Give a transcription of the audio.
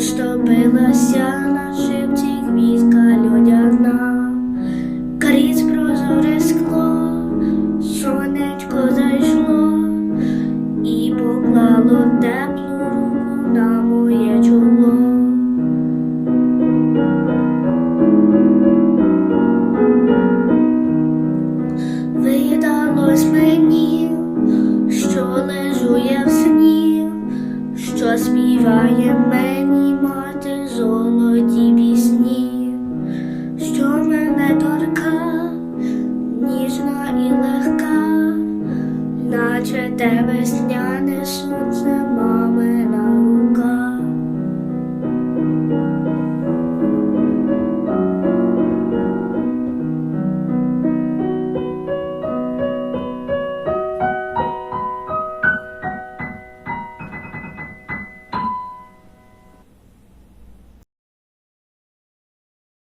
Розтопилася на шипці хвістка льодяна, крізь прозоре скло, сонечко зайшло і поклало теплу руку на моє чоло. Видалось мені, що лежує в сні, що співає мені. Те весняне сонце мамина рука.